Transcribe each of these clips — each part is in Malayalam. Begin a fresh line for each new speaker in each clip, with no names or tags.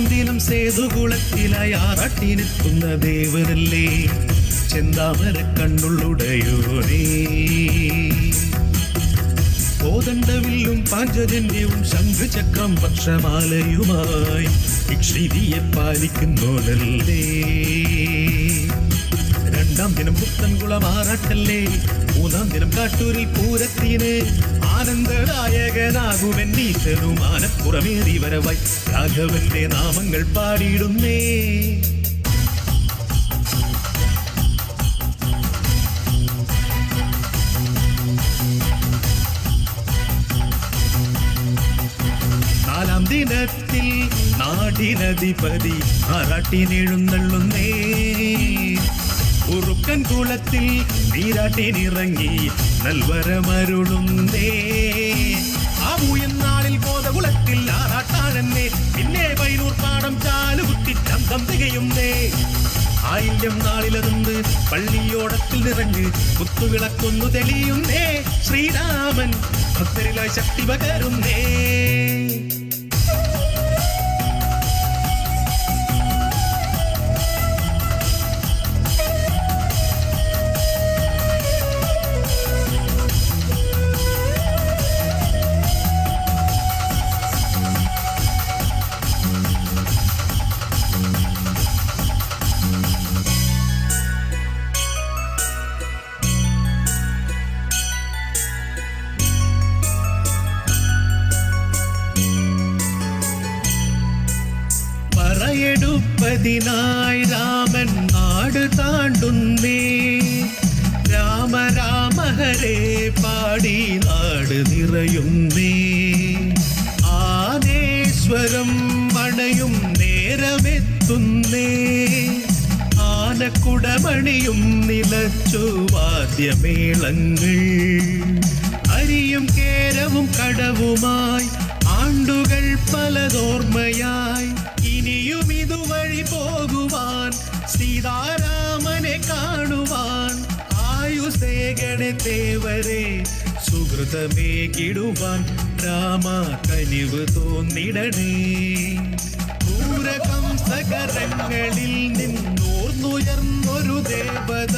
രണ്ടാം ദിനം സേതുകുളത്തിലായി ആറാട്ടിനെത്തുന്ന ദേവനല്ലേ? ചെന്താമര കണ്ണുള്ളുടയോരേ കോതണ്ടവില്ലും പാഞ്ചജന്യവും ശംഖചക്രം പക്ഷമാലയുമായി ഇക്ഷിതിയെ പാലിക്കുന്നോനല്ലേ? രണ്ടാം ദിനം പുത്തൻകുളം ആറാട്ടല്ലേ? മൂന്നാം ദിനം കാട്ടൂരിൽ പൂരത്തിന് ആനന്ദദായകനാകുമെൻ ഈശ്വരുമാനപ്പുറമേറി വരവായി. രാഘവന്റെ നാമങ്ങൾ പാടിയിടുന്നേ. നാലാം ദിനത്തിൽ നാടിനധിപതി ആറാട്ടിനെഴുന്നള്ളുന്നേ ഉറുക്കൻ കുളത്തിൽ നീരാട്ടിനിറങ്ങി നൽവരമരുളുന്നേ. ആ മൂയന്നാളിൽ കോതകുളത്തിൽ ആറാട്ടാഴന്നേ. പിന്നെ പൈനൂർ പാടം ചാലുകുത്തി ചന്തം തികയുന്നേ. ആയില്യം നാളിലതെന്ന് പള്ളിയോടത്തിൽ നിറഞ്ഞ് കുത്തുവിളക്കൊന്നു തെളിയുന്നേ. ശ്രീരാമൻ ഭക്തരിലായി ശക്തി പകരുന്നേ. പറയെടുപ്പതിനായി രാമൻ നാട് താണ്ടുന്നേ. രാമ രാമ ഹരേ പാടി നാട് നിറയുന്നേ. ആനേശ്വരം മണയും നേരമെത്തുന്നേ. ആനക്കുടമണിയും നിലച്ചു വാദ്യമേളങ്ങൾ. അരിയും കേരവും കടവുമായി ആണ്ടുകൾ പലതോർമ്മയായി ഇനിയും ഇതുവഴി പോകുവാൻ സീതാരാമനെ കാണുവാൻ ആയുസേകണെ തേവരെ സുഹൃതമേ കിടുവാൻ രാമ കനിവ് തോന്നിടണേ. പൂരകംസകരങ്ങളിൽ നിന്നോർന്നുയർന്നൊരു ദേവത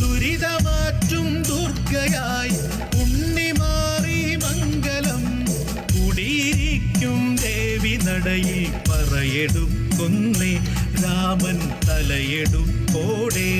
ദുരിതമാറ്റും ദുർഗയായി ഉണ്ണിമാറി മംഗലം കുടിയിരിക്കും ദേവി നടയിൽ. പറയെടുക്കുന്നേ രാമൻ തലയെടുപ്പോടേ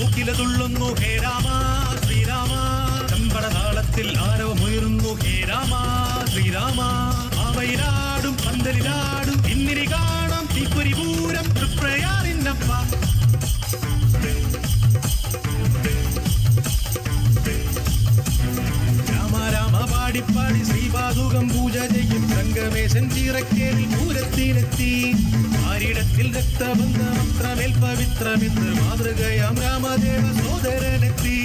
ആലിലയാടുന്നു പൂക്കില തുള്ളുന്നു ഹേ രാമ ശ്രീരാമ ചമ്പട താളത്തിൽ ആരവമുയരുന്നു. ഹേ രാമ ശ്രീരാമ അവയിലാടും പന്തലിലാടും. ഇന്നിരി കാണാം തീപ്പൊരി പൂരം. തൃപ്രയാറിന്നപ്പ. രാമ രാമ പാടി പാടി ശ്രീപാതുകം പൂജ ചെയ്യും. സംഗമേശൻ ചീറക്കേറിൽ പൂരത്തിനെത്തി. ആരിടത്തിൽ രക്തബന്ധമത്രമേൽ പവിത്രമെന്ന് മാതൃകയാം. രാമദേവ സോദരനെത്തി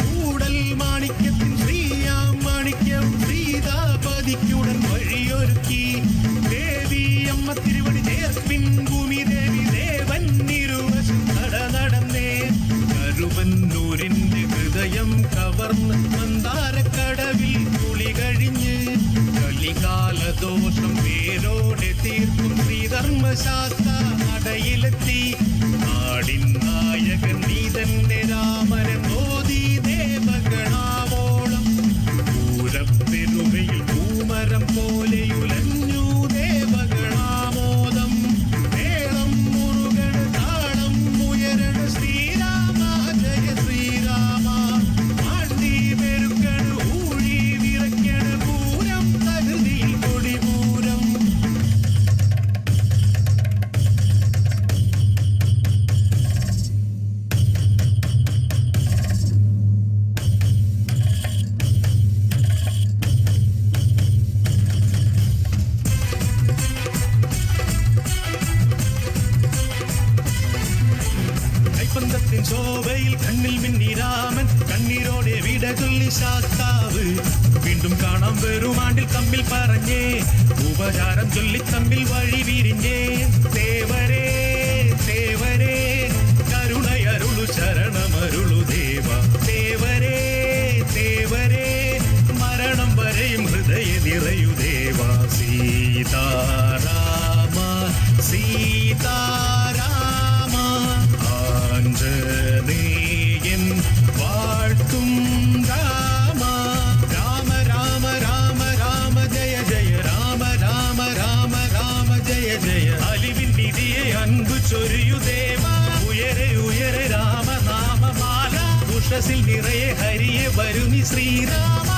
കൂടൽ മാണിക്യത്തിൻ ശ്രീയാം മാണിക്യം സീതാപതിക്കുടൻ വഴിയൊരുക്കി. ദേവി சாஸ்தா அடையிலத்தி. நாடின் நாயகன் நீதன் ராமரன் വിട ശാസ്താവ് വീണ്ടും കാണാം വെറുമാണ്ടിൽ തമ്മിൽ പറഞ്ഞേ. ഉപചാരം ചൊല്ലി തമ്മിൽ വഴി വിരിഞ്ഞേ. സേവരേ സേവരേ കരുണയരുളു ശരണമരുളു ദേവ. സേവരേ സേവരേ മരണം വരെയും ഹൃദയ നിറയു ദേവ. സീതാരാമ സീതാരാമ ഉഷസിൽ നിറയെ ഹരിയെ വരുമി ശ്രീരാമ